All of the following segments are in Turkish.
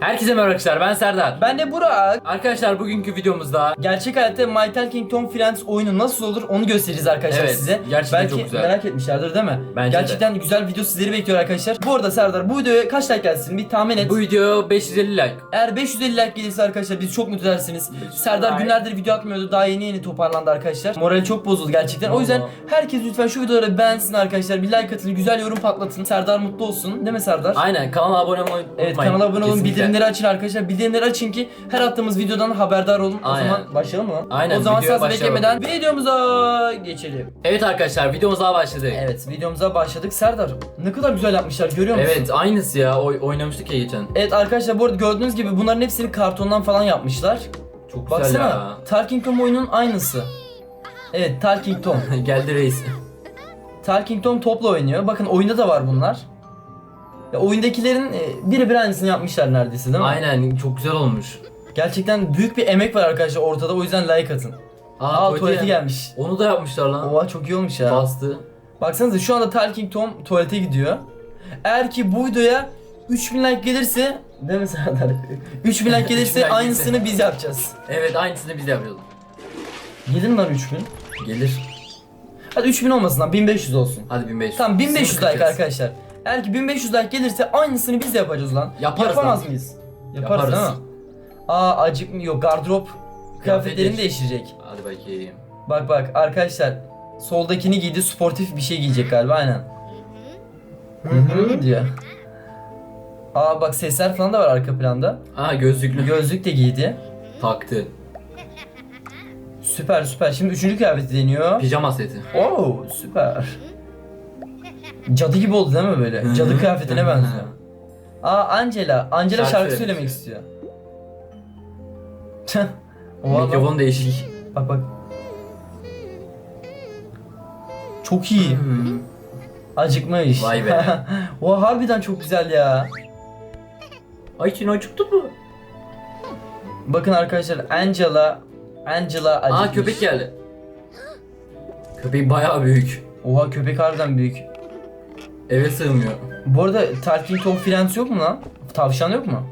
Herkese merhaba arkadaşlar ben Serdar. Ben de Burak. Arkadaşlar bugünkü videomuzda Gerçek hayatta My Talking Tom Friends oyunu nasıl olur onu göstereceğiz arkadaşlar Evet, size. gerçekten Belki çok güzel. merak etmişlerdir değil mi? Bence de. gerçekten güzel video sizleri bekliyor arkadaşlar. Bu arada Serdar bu videoya kaç like gelsin bir tahmin et. bu video 550 like. Eğer 550 like gelirse arkadaşlar biz çok mutlu edersiniz. 500 Serdar günlerdir video atmıyordu. Daha yeni yeni toparlandı arkadaşlar. Morali çok bozuldu gerçekten. O yüzden Vallahi. herkes lütfen şu videoları beğensin arkadaşlar. Bir like atın, güzel yorum patlatın. Serdar mutlu olsun. Değil mi Serdar? Aynen kanala abone olmayı unutmayın. Evet kanala abone olun, Kesinlikle. Bildirimleri açın arkadaşlar. Bildirimleri açın ki her attığımız videodan haberdar olun. Aynen. O zaman başlayalım mı? Aynen, O zaman videoya başlayalım. beklemeden videomuza geçelim. Evet arkadaşlar videomuz daha başladı. Evet videomuza başladık. Serdar ne kadar güzel yapmışlar görüyor musun? Evet aynısı ya oy- oynamıştık ya geçen. Evet arkadaşlar bu arada gördüğünüz gibi bunların hepsini kartondan falan yapmışlar. Çok güzel Baksana ya. Talking Tom oyunun aynısı. Evet Talking Tom. Geldi reis. Talking Tom topla oynuyor. Bakın oyunda da var bunlar. Ya oyundakilerin e, birebir aynısını yapmışlar neredeyse değil mi? Aynen çok güzel olmuş. Gerçekten büyük bir emek var arkadaşlar ortada o yüzden like atın. Aa, tuvaleti tuvaleti ya. gelmiş. Onu da yapmışlar lan. Oha çok iyi olmuş ya. Bastı. Baksanıza şu anda Talking Tom tuvalete gidiyor. Eğer ki bu videoya 3000 like gelirse değil mi Serdar? 3000 like 3000 gelirse like aynısını gelirse. biz yapacağız. Evet aynısını biz de yapıyoruz. Gelir mi lan 3000? Gelir. Hadi 3000 olmasın lan 1500 olsun. Hadi 1500. Tamam 1500 Sınır like kıracağız. arkadaşlar. Eğer ki 1500 like gelirse aynısını biz de yapacağız lan. Yaparız Yapamaz lan. mıyız? Yaparız, Yaparız. değil mi? Aa acıkmıyor gardırop kıyafetlerini değiş- değiştirecek. Hadi bakayım. Bak bak arkadaşlar soldakini giydi sportif bir şey giyecek galiba aynen. Hı hı diyor. Aa bak sesler falan da var arka planda. Aa gözlüklü. Gözlük de giydi. Taktı. Süper süper. Şimdi üçüncü kıyafeti deniyor. Pijama seti. Oo süper. Cadı gibi oldu değil mi böyle? Cadı kıyafetine benziyor. Aa Angela. Angela Şarkı şarkı, söylemek istiyor. Oha. Mikrofon değişik. Bak bak. Çok iyi. Hmm. Acıkmış. Vay be. Oha harbiden çok güzel ya. Ay için acıktı mı? Bakın arkadaşlar Angela Angela acıkmış. Aa köpek geldi. Köpek bayağı büyük. Oha köpek harbiden büyük. Eve sığmıyor. Bu arada Talking Tom Friends yok mu lan? Tavşan yok mu?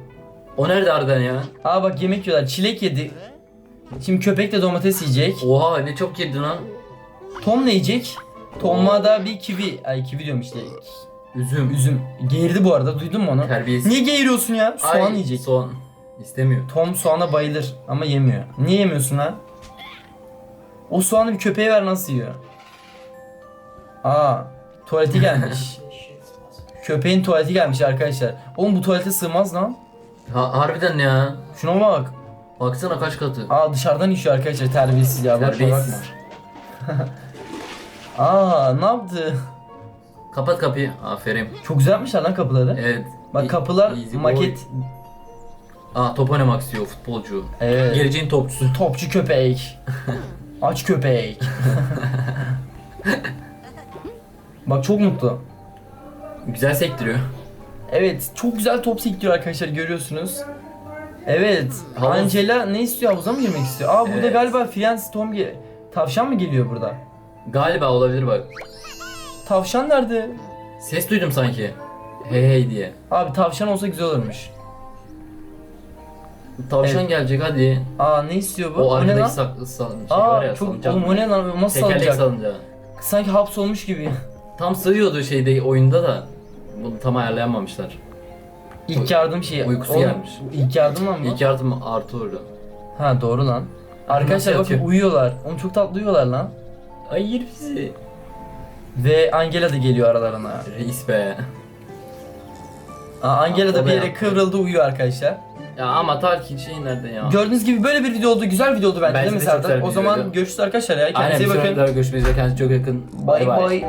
O nerede harbiden ya? Aa bak yemek yiyorlar. Çilek yedi. Şimdi köpek de domates yiyecek. Oha ne çok yedin lan. Tom ne yiyecek? Tom'a da bir kivi. Ay kivi diyorum işte. Üzüm. Üzüm. Geğirdi bu arada. Duydun mu onu? Terbiyesiz. Niye geğiriyorsun ya? Soğan Ay, yiyecek. Soğan. İstemiyor. Tom soğana bayılır ama yemiyor. Niye yemiyorsun lan? O soğanı bir köpeğe ver nasıl yiyor? Aa, tuvaleti gelmiş. Köpeğin tuvaleti gelmiş arkadaşlar. Oğlum bu tuvalete sığmaz lan. Ha, harbiden ya. Şuna bak. Baksana kaç katı. Aa dışarıdan işiyor arkadaşlar terbiyesiz ya. Terbiyesiz. bakma. Aa ne yaptı? Kapat kapıyı. Aferin. Çok güzel yapmışlar lan kapıları. Evet. Bak kapılar easy boy. maket. Aa top oynamak istiyor futbolcu. Evet. Geleceğin topçusu. Topçu köpek. Aç köpek. Bak çok mutlu. Güzel sektiriyor. Evet çok güzel top sektiriyor arkadaşlar görüyorsunuz. Evet. Havuz. Angela ne istiyor havuza mı girmek istiyor? Aa burada Evet. galiba Friends Tom ge- Tavşan mı geliyor burada? Galiba olabilir bak. Tavşan nerede? Ses duydum sanki. Hey hey diye. Abi tavşan olsa güzel olurmuş. Tavşan Evet. gelecek hadi. Aa ne istiyor bu? O ne arkadaki lan? sak, sal, şey var Aa ya çok salıncak. oğlum o ne lan? Nasıl Tekerlek salacak? salıncağı. Sanki hapsolmuş gibi. Tam sığıyordu şeyde oyunda da. Bunu tam ayarlayamamışlar. İlk yardım şeyi. Uykusu Oğlum, gelmiş. İlk yardım lan bu. İlk yardım artı orada. Ha doğru lan. Arkadaşlar bakın yatıyor? uyuyorlar. Oğlum çok tatlı uyuyorlar lan. Hayır bizi. Ve Angela da geliyor aralarına. Reis be. Aa, Angela da bir yere kıvrıldı uyuyor arkadaşlar. Ya ama Tarkin şey nerede ya? Gördüğünüz gibi böyle bir video oldu. Güzel video oldu bence, Bence değil mi Serdar? O zaman görüşürüz arkadaşlar ya. Aynen Kendinize iyi bakın. görüşmek üzere kendinize çok yakın. Bay bay.